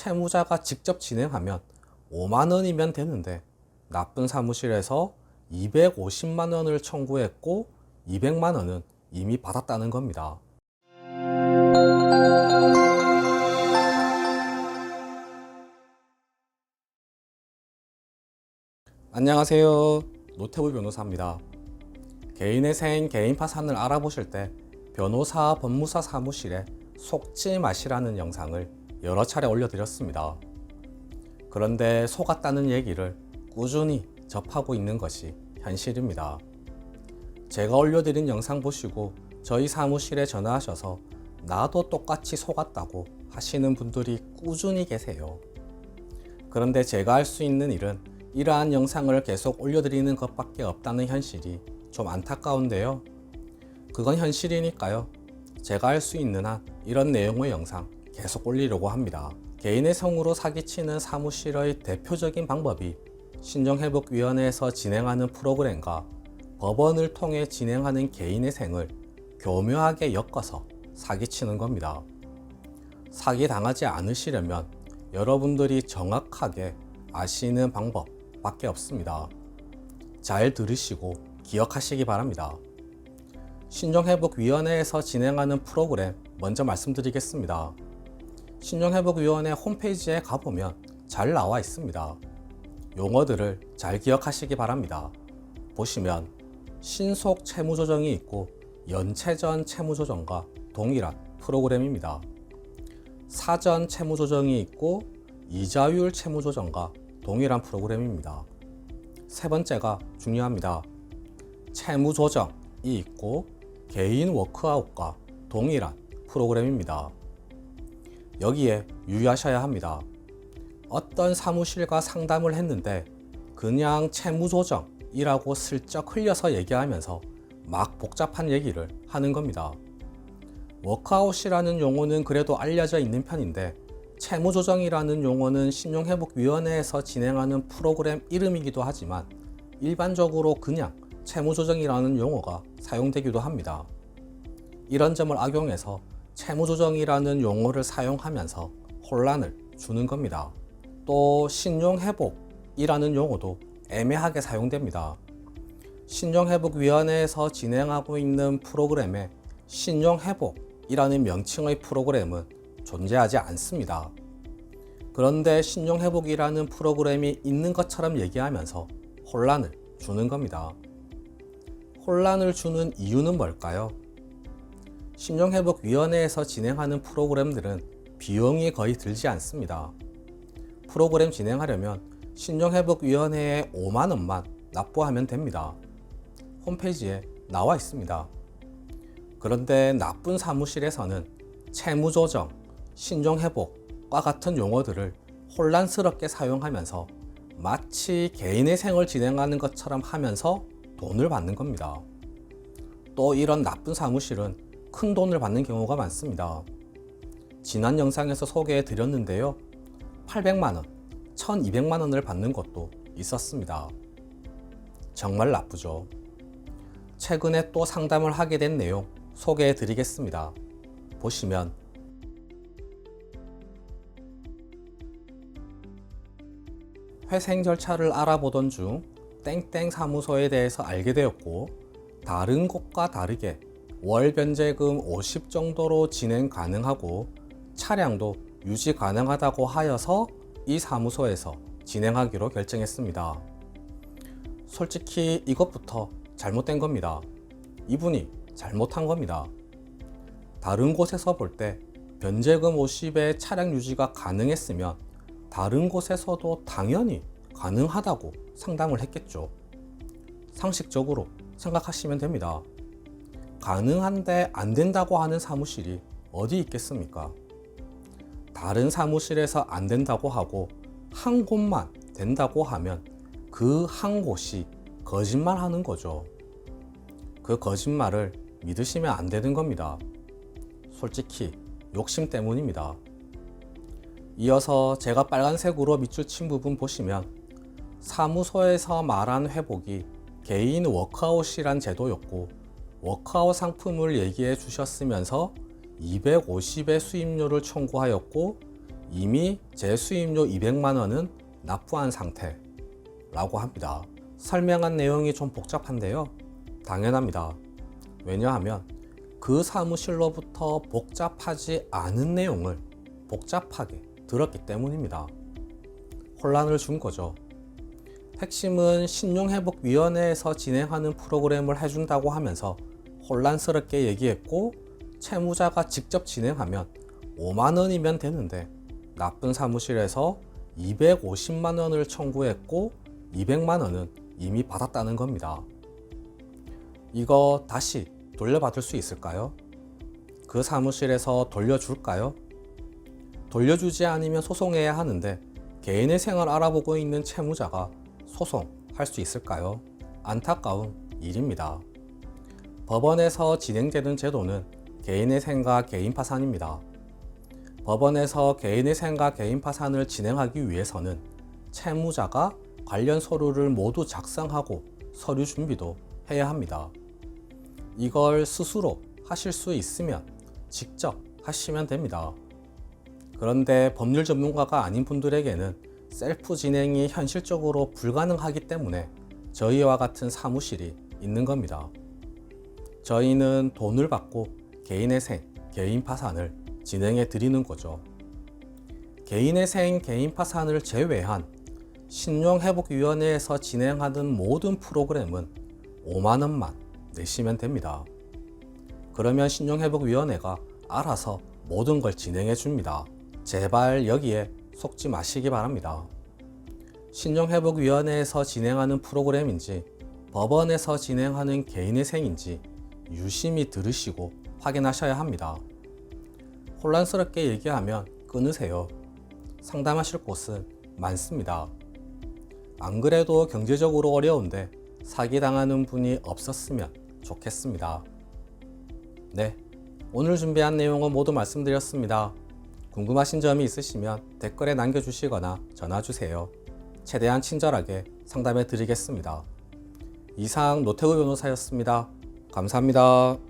채무자가 직접 진행하면 5만 원이면 되는데 나쁜 사무실에서 250만 원을 청구했고 200만 원은 이미 받았다는 겁니다. 안녕하세요. 노태우 변호사입니다. 개인의 생, 개인 파산을 알아보실 때 변호사, 법무사 사무실에 속지 마시라는 영상을 여러 차례 올려드렸습니다. 그런데 속았다는 얘기를 꾸준히 접하고 있는 것이 현실입니다. 제가 올려드린 영상 보시고 저희 사무실에 전화하셔서 나도 똑같이 속았다고 하시는 분들이 꾸준히 계세요. 그런데 제가 할 수 있는 일은 이러한 영상을 계속 올려드리는 것밖에 없다는 현실이 좀 안타까운데요. 그건 현실이니까요. 제가 할 수 있는 한 이런 내용의 영상 계속 올리려고 합니다. 개인의 성으로 사기치는 사무실의 대표적인 방법이 신정회복위원회에서 진행하는 프로그램과 법원을 통해 진행하는 개인의 생을 교묘하게 엮어서 사기치는 겁니다. 사기 당하지 않으시려면 여러분들이 정확하게 아시는 방법밖에 없습니다. 잘 들으시고 기억하시기 바랍니다. 신종회복위원회에서 진행하는 프로그램 먼저 말씀드리겠습니다. 신종회복위원회 홈페이지에 가보면 잘 나와 있습니다. 용어들을 잘 기억하시기 바랍니다. 보시면 신속 채무조정이 있고 연체전 채무조정과 동일한 프로그램입니다. 사전 채무조정이 있고 이자율 채무조정과 동일한 프로그램입니다. 세 번째가 중요합니다. 채무조정이 있고 개인 워크아웃과 동일한 프로그램입니다. 여기에 유의하셔야 합니다. 어떤 사무실과 상담을 했는데 그냥 채무조정이라고 슬쩍 흘려서 얘기하면서 막 복잡한 얘기를 하는 겁니다. 워크아웃이라는 용어는 그래도 알려져 있는 편인데 채무조정이라는 용어는 신용회복위원회에서 진행하는 프로그램 이름이기도 하지만 일반적으로 그냥 채무조정이라는 용어가 사용되기도 합니다. 이런 점을 악용해서 채무조정이라는 용어를 사용하면서 혼란을 주는 겁니다. 또 신용회복이라는 용어도 애매하게 사용됩니다. 신용회복위원회에서 진행하고 있는 프로그램에 신용회복이라는 명칭의 프로그램은 존재하지 않습니다. 그런데 신용회복이라는 프로그램이 있는 것처럼 얘기하면서 혼란을 주는 겁니다. 혼란을 주는 이유는 뭘까요? 신용회복위원회에서 진행하는 프로그램들은 비용이 거의 들지 않습니다. 프로그램 진행하려면 신용회복위원회에 5만 원만 납부하면 됩니다. 홈페이지에 나와 있습니다. 그런데 나쁜 사무실에서는 채무조정, 신종회복과 같은 용어들을 혼란스럽게 사용하면서 마치 개인의 생을 진행하는 것처럼 하면서 돈을 받는 겁니다. 또 이런 나쁜 사무실은 큰 돈을 받는 경우가 많습니다. 지난 영상에서 소개해 드렸는데요. 800만원, 1200만원을 받는 것도 있었습니다. 정말 나쁘죠. 최근에 또 상담을 하게 된 내용 소개해 드리겠습니다. 보시면 회생 절차를 알아보던 중 땡땡 사무소에 대해서 알게 되었고 다른 곳과 다르게 월 변제금 50 정도로 진행 가능하고 차량도 유지 가능하다고 하여서 이 사무소에서 진행하기로 결정했습니다. 솔직히 이것부터 잘못된 겁니다. 이분이 잘못한 겁니다. 다른 곳에서 볼 때 변제금 50에 차량 유지가 가능했으면 다른 곳에서도 당연히 가능하다고 상담을 했겠죠. 상식적으로 생각하시면 됩니다. 가능한데 안 된다고 하는 사무실이 어디 있겠습니까? 다른 사무실에서 안 된다고 하고 한 곳만 된다고 하면 그 한 곳이 거짓말 하는 거죠. 그 거짓말을 믿으시면 안 되는 겁니다. 솔직히 욕심 때문입니다. 이어서 제가 빨간색으로 밑줄 친 부분 보시면 사무소에서 말한 회복이 개인 워크아웃이란 제도였고 워크아웃 상품을 얘기해 주셨으면서 250의 수임료를 청구하였고 이미 재수임료 200만 원은 납부한 상태라고 합니다. 설명한 내용이 좀 복잡한데요. 당연합니다. 왜냐하면 그 사무실로부터 복잡하지 않은 내용을 복잡하게 들었기 때문입니다. 혼란을 준 거죠. 핵심은 신용회복위원회에서 진행하는 프로그램을 해준다고 하면서 혼란스럽게 얘기했고 채무자가 직접 진행하면 5만 원이면 되는데 나쁜 사무실에서 250만 원을 청구했고 200만 원은 이미 받았다는 겁니다. 이거 다시 돌려받을 수 있을까요? 그 사무실에서 돌려줄까요? 돌려주지 않으면 소송해야 하는데 개인의 생을 알아보고 있는 채무자가 소송할 수 있을까요? 안타까운 일입니다. 법원에서 진행되는 제도는 개인의 생과 개인 파산입니다. 법원에서 개인의 생과 개인 파산을 진행하기 위해서는 채무자가 관련 서류를 모두 작성하고 서류 준비도 해야 합니다. 이걸 스스로 하실 수 있으면 직접 하시면 됩니다. 그런데 법률 전문가가 아닌 분들에게는 셀프 진행이 현실적으로 불가능하기 때문에 저희와 같은 사무실이 있는 겁니다. 저희는 돈을 받고 개인의 생, 개인 파산을 진행해 드리는 거죠. 개인의 생, 개인 파산을 제외한 신용회복위원회에서 진행하는 모든 프로그램은 5만 원만 내시면 됩니다. 그러면 신용회복위원회가 알아서 모든 걸 진행해 줍니다. 제발 여기에 속지 마시기 바랍니다. 신용회복위원회에서 진행하는 프로그램인지 법원에서 진행하는 개인의 생인지 유심히 들으시고 확인하셔야 합니다. 혼란스럽게 얘기하면 끊으세요. 상담하실 곳은 많습니다. 안 그래도 경제적으로 어려운데 사기당하는 분이 없었으면 좋겠습니다. 네. 오늘 준비한 내용은 모두 말씀드렸습니다. 궁금하신 점이 있으시면 댓글에 남겨주시거나 전화 주세요. 최대한 친절하게 상담해 드리겠습니다. 이상 노태우 변호사였습니다. 감사합니다.